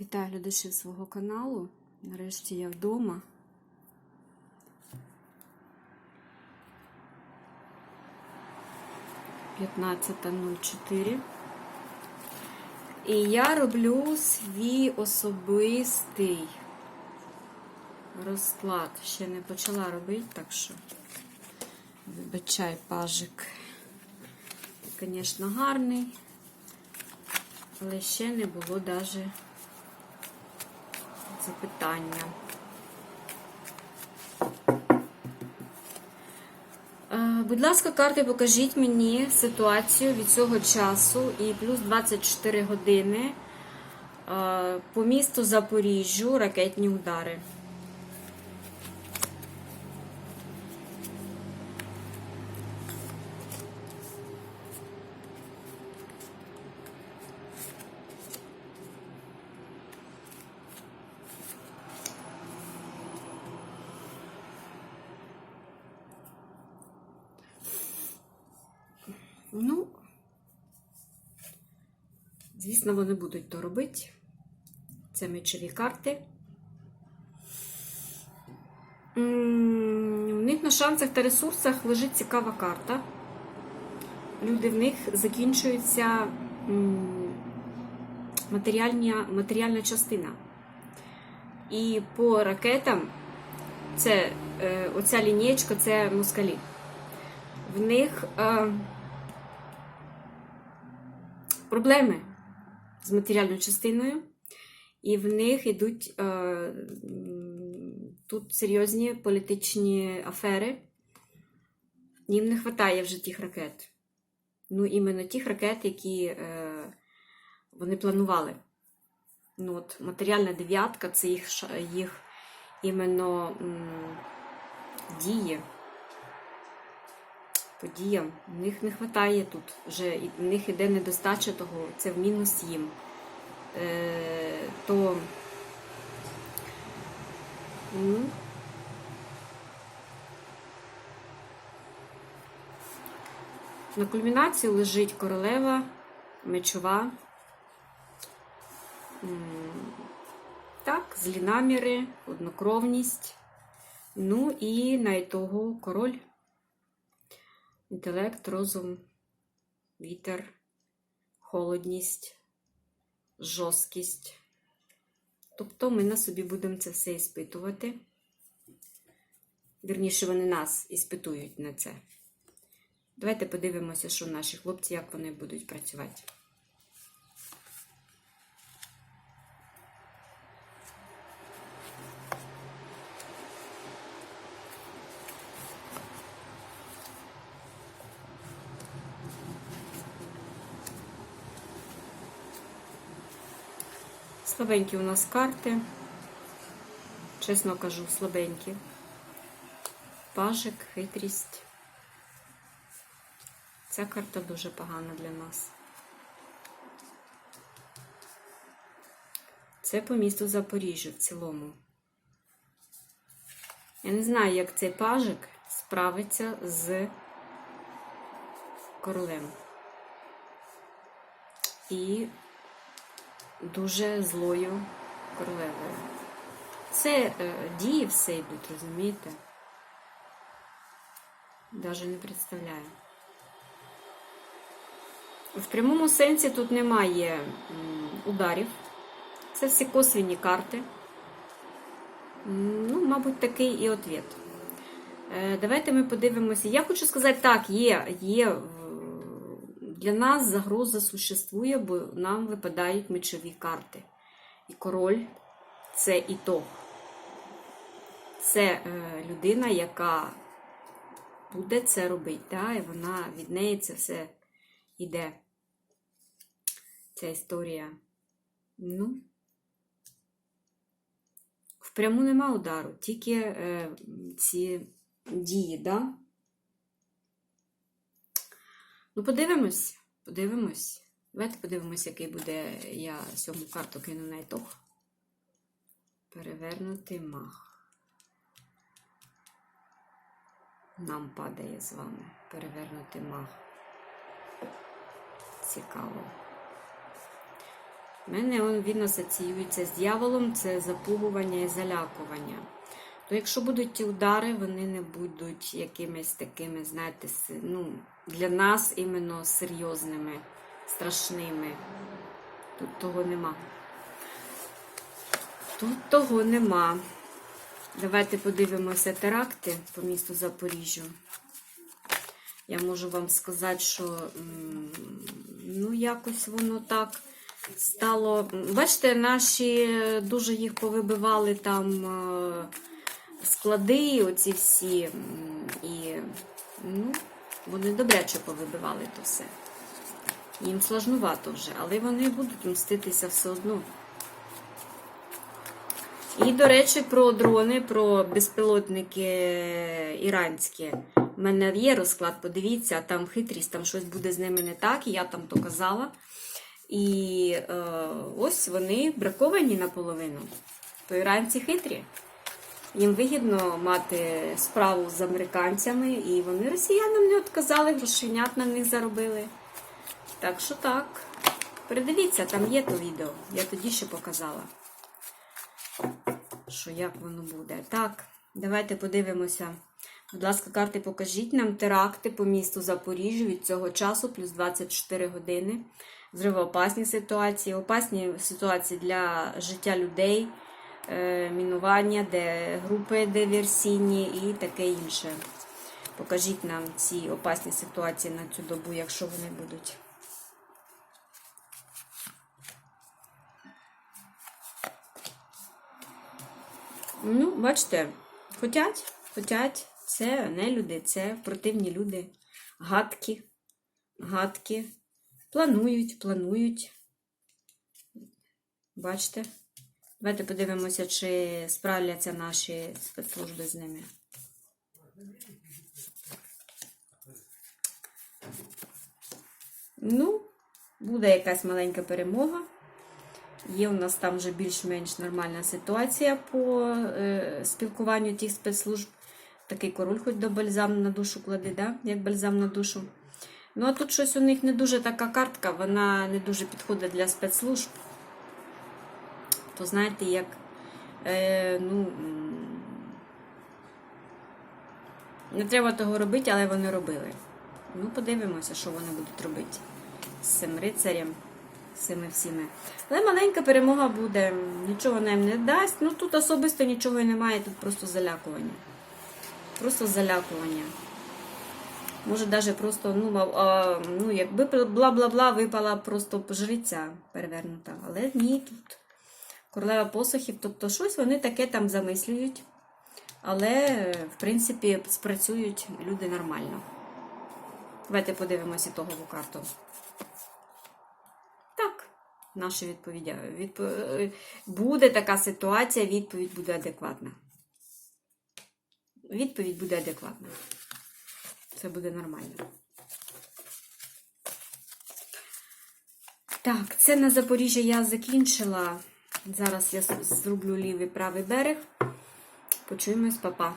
Вітаю глядачів свого каналу. Нарешті я вдома. П'ятнадцята І я роблю свій особистий розклад. Ще не почала робити, так що вибачай пажик. Звісно, гарний, але ще не було навіть запитання. питання. Будь ласка, карти, покажіть мені ситуацію від цього часу і плюс 24 години е, по місту Запоріжжю ракетні удари. Ну, звісно, вони будуть то робити. Це мечові карти. У них на шансах та ресурсах лежить цікава карта. Люди в них закінчується матеріальна, матеріальна частина. І по ракетам це е, оця лінієчка це москалі. В них е, проблеми з матеріальною частиною, і в них йдуть е, тут серйозні політичні афери. Їм не вистачає вже тих ракет. Ну, іменно тих ракет, які е, вони планували. Ну, от, матеріальна дев'ятка це їх, їх іменно м, дії подіям. В них не вистачає тут. Вже в них іде недостача того, це в мінус їм. Е, то ну, на кульмінації лежить королева, мечова. Так, злі наміри, однокровність. Ну і на ітогу король. Інтелект, розум, вітер, холодність, жорсткість. Тобто ми на собі будемо це все іспитувати. Вірніше, вони нас іспитують на це. Давайте подивимося, що наші хлопці, як вони будуть працювати. Слабенькі у нас карти. Чесно кажу, слабенькі. Пажик, хитрість. Ця карта дуже погана для нас. Це по місту Запоріжжя в цілому. Я не знаю, як цей пажик справиться з королем. І дуже злою королевою. Це е, дії все йдуть, розумієте? Даже не представляю. В прямому сенсі тут немає ударів. Це всі косвіні карти. Ну, мабуть, такий і ответ. Е, Давайте ми подивимося. Я хочу сказати, так, є, є для нас загроза существує, бо нам випадають мечові карти. І король це ітог. Це е, людина, яка буде це робити, да? і вона від неї це все йде. Ця історія. Ну, впряму нема удару, тільки е, ці дії, да? Ну, подивимось, подивимось. Давайте подивимось, який буде. Я сьому карту кину на ітог. Перевернути мах. Нам падає з вами. Перевернути мах. Цікаво. У мене він асоціюється з дьяволом, це запугування і залякування. То якщо будуть ті удари, вони не будуть якимись такими, знаєте, ну, для нас іменно серйозними, страшними. Тут того нема. Тут того нема. Давайте подивимося теракти по місту Запоріжжю. Я можу вам сказати, що ну, якось воно так стало. Бачите, наші дуже їх повибивали там е, склади, оці всі, і ну, вони добряче повибивали то все. Їм сложнувато вже, але вони будуть мститися все одно. І, до речі, про дрони, про безпілотники іранські. У мене є розклад, подивіться, там хитрість, там щось буде з ними не так, і я там то казала. І е, ось вони браковані наполовину. То іранці хитрі. Їм вигідно мати справу з американцями, і вони росіянам не відказали, грошенят на них заробили. Так що так. Передивіться, там є то відео. Я тоді ще показала що як воно буде. Так, давайте подивимося. Будь ласка, карти, покажіть нам теракти по місту Запоріжжя від цього часу, плюс 24 години. Зривоопасні ситуації, опасні ситуації для життя людей, мінування, де групи диверсійні і таке інше. Покажіть нам ці опасні ситуації на цю добу, якщо вони будуть. Ну, бачите, хотять, хотять. Це не люди, це противні люди. Гадкі, гадкі. Планують, планують. Бачите? Давайте подивимося, чи справляться наші спецслужби з ними. Ну, буде якась маленька перемога. Є у нас там вже більш-менш нормальна ситуація по е, спілкуванню тих спецслужб. Такий король хоч до бальзам на душу кладе, да? як бальзам на душу. Ну, а тут щось у них не дуже така картка, вона не дуже підходить для спецслужб. То знаєте, як е, ну, не треба того робити, але вони робили. Ну, подивимося, що вони будуть робити з цим рицарем з цими всіми. Але маленька перемога буде, нічого вона їм не дасть. Ну тут особисто нічого і немає, тут просто залякування. Просто залякування. Може, навіть просто, ну, а, ну якби бла-бла-бла випала просто жриця перевернута. Але ні, тут королева посохів, тобто щось вони таке там замислюють. Але, в принципі, спрацюють люди нормально. Давайте подивимося ітогову карту. Так, наші відповіді. Відп... Буде така ситуація, відповідь буде адекватна. Відповідь буде адекватна. Це буде нормально. Так, це на Запоріжжя я закінчила. Зараз я зроблю лівий правий берег. Почуємось, папа.